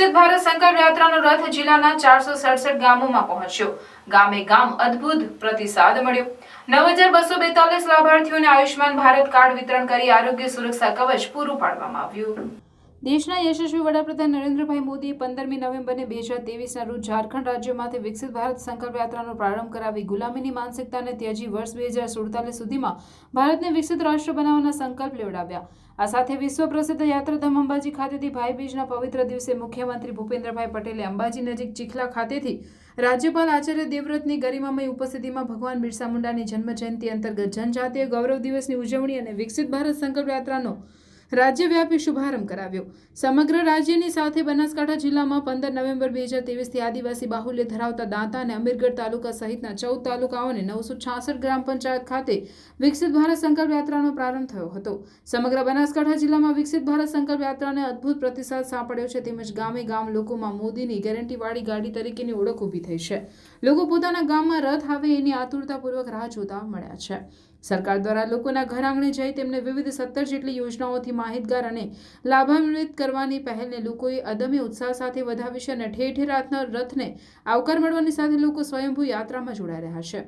વિકસિત ભારત સંકલ્પ યાત્રાનો રથ જિલ્લાના ચારસો સડસઠ ગામોમાં પહોંચ્યો. ગામે ગામ અદ્ભુત પ્રતિસાદ મળ્યો. નવ હજાર બસો બેતાલીસ લાભાર્થીઓને આયુષ્યમાન ભારત કાર્ડ વિતરણ કરી આરોગ્ય સુરક્ષા કવચ પૂરું પાડવામાં આવ્યું. દેશના યશસ્વી વડાપ્રધાન નરેન્દ્રભાઈ મોદીએ પંદરમી નવેમ્બરને બે હજાર તેવીસના રોજ ઝારખંડ રાજ્યમાંથી વિકસિત ભારત સંકલ્પ યાત્રાનો પ્રારંભ કરાવી ગુલામીની માનસિકતાને ત્યજી વર્ષ બે હજાર સુડતાલીસ સુધીમાં ભારતને વિકસિત રાષ્ટ્ર બનાવવાના સંકલ્પ લેવડાવ્યા. આ સાથે વિશ્વ પ્રસિદ્ધ યાત્રાધામ અંબાજી ખાતેથી ભાઈ બીજના પવિત્ર દિવસે મુખ્યમંત્રી ભૂપેન્દ્રભાઈ પટેલે અંબાજી નજીક ચીખલા ખાતેથી રાજ્યપાલ આચાર્ય દેવવ્રતની ગરિમામય ઉપસ્થિતિમાં ભગવાન બિરસા મુંડાની જન્મ જયંતિ અંતર્ગત જનજાતીય ગૌરવ દિવસની ઉજવણી અને વિકસિત ભારત સંકલ્પ યાત્રાનો રાજ્યવ્યાપી શુભારંભ કરાવ્યો. સમગ્ર રાજ્યની સાથે બનાસકાંઠા જિલ્લામાં પંદર નવેમ્બર બે હજાર તેવીસથી આદિવાસી બાહુલ્ય ધરાવતા દાંતા અને અમીરગઢ તાલુકા સહિતના ચૌદ તાલુકાઓને નવસો છાસઠ ગ્રામ પંચાયત ખાતે વિકસિત ભારત સંકલ્પ યાત્રાનો પ્રારંભ થયો હતો. સમગ્ર બનાસકાંઠા જિલ્લામાં વિકસિત ભારત સંકલ્પ યાત્રાને અદ્ભુત પ્રતિસાદ સાંપડ્યો છે તેમજ ગામે ગામ લોકોમાં મોદીની ગેરંટીવાળી ગાડી તરીકેની ઓળખ ઊભી થઈ છે. લોકો પોતાના ગામમાં રથ આવે એની આતુરતાપૂર્વક રાહ જોતા મળ્યા છે. સરકાર દ્વારા લોકોના ઘર આંગણે જઈ તેમને વિવિધ સત્તર જેટલી યોજનાઓથી માહિતગાર અને લાભાન્વિત કરવાની પહેલને લોકોએ અદમ્ય ઉત્સાહ સાથે વધાવી છે અને ઠેર ઠેર રાતના રથને આવકાર મળવાની સાથે લોકો સ્વયંભૂ યાત્રામાં જોડાઈ રહ્યા છે.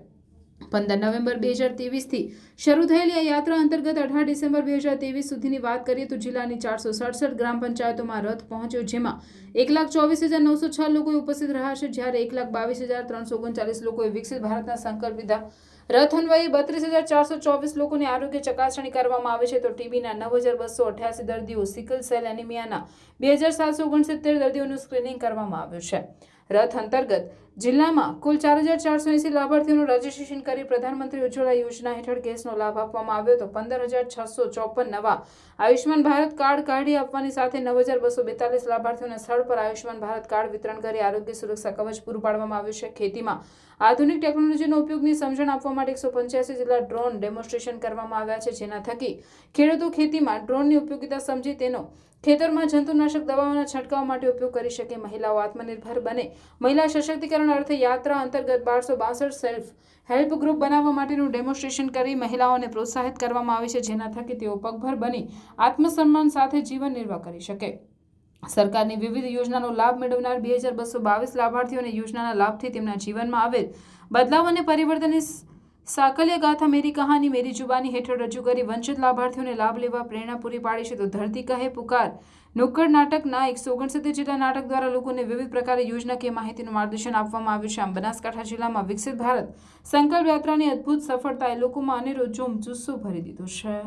પંદર નવેમ્બર બે હજાર તેવીસથી શરૂ થયેલી આ યાત્રા અંતર્ગત અઢાર ડિસેમ્બર બે હજાર તેવીસ સુધીની વાત કરીએ તો જિલ્લાની ચારસો સડસઠ ગ્રામ પંચાયતોમાં રથ પહોંચ્યો જેમાં એક લાખ ચોવીસ હજાર નવસો છ લોકોએ ઉપસ્થિત રહ્યા છે. જ્યારે એક લાખ બાવીસ હજાર ત્રણસો ઓગણચાલીસ લોકોએ વિકસિત ભારતના સંકલ્પ લીધા રથ અન્વયે બત્રીસ હજાર ચારસો ચોવીસ લોકોની આરોગ્ય ચકાસણી કરવામાં આવે છે તો ટીબીના નવ હજાર બસો અઠ્યાસી દર્દીઓ સિકલ સેલ એનિમિયાના બે હજાર સાતસો ઓગણસિત્તેર દર્દીઓનું સ્ક્રીનિંગ કરવામાં આવ્યું છે. રથ અંતર્ગત જિલ્લામાં કુલ ચાર હજાર ચારસો એંસી લાભાર્થીઓનું રજીસ્ટ્રેશન કરી પ્રધાનમંત્રી ઉજ્જવલા યોજના હેઠળ ગેસનો લાભ આપવામાં આવ્યો તો પંદર હજાર છસો ચોપન નવા આયુષ્માન ભારત કાર્ડ કાઢી આપવાની સાથે નવ હજાર બસો બેતાલીસ લાભાર્થીઓને સ્થળ પર આયુષ્માન ભારત કાર્ડ વિતરણ કરી આરોગ્ય સુરક્ષા કવચ પૂરું પાડવામાં આવ્યું છે. ખેતીમાં આધુનિક ટેકનોલોજીનો ઉપયોગની સમજણ આપવા માટે એકસો પંચ્યાસી જેટલા ડ્રોન ડેમોન્સ્ટ્રેશન કરવામાં આવ્યા છે, જેના થકી ખેડૂતો ખેતીમાં ડ્રોનની ઉપયોગિતા સમજી તેનો ખેતરમાં જંતુનાશક દવાઓના છંટકાવ માટે ઉપયોગ કરી શકે. મહિલાઓ આત્મનિર્ભર બને. મહિલા સશક્તિકરણ અર્થે યાત્રા અંતર્ગત બારસો બાસઠ સેલ્ફ હેલ્પ ગ્રુપ બનાવવા માટેનું ડેમોન્સ્ટ્રેશન કરી મહિલાઓને પ્રોત્સાહિત કરવામાં આવે છે, જેના થકી તેઓ પગભર બની આત્મસન્માન સાથે જીવન નિર્વાહ કરી શકે. સરકારની વિવિધ યોજનાનો લાભ મેળવનાર બે હજાર બસો બાવીસ લાભાર્થીઓને યોજનાના લાભથી તેમના જીવનમાં આવેલ બદલાવ અને પરિવર્તનની સાકલ્ય ગાથા મેરી કહાની મેરી જુબાની હેઠળ રજૂ કરી વંચિત લાભાર્થીઓને લાભ લેવા પ્રેરણા પૂરી પાડી છે તો ધરતી કહે પુકાર. નુક્કડ નાટકના એકસો ઓગણસિત્તેર જેટલા નાટક દ્વારા લોકોને વિવિધ પ્રકારે યોજનાકીય માહિતીનું માર્ગદર્શન આપવામાં આવ્યું છે. આમ બનાસકાંઠા જિલ્લામાં વિકસિત ભારત સંકલ્પ યાત્રાની અદ્ભુત સફળતાએ લોકોમાં અનેરો જોમ જુસ્સો ભરી દીધો છે.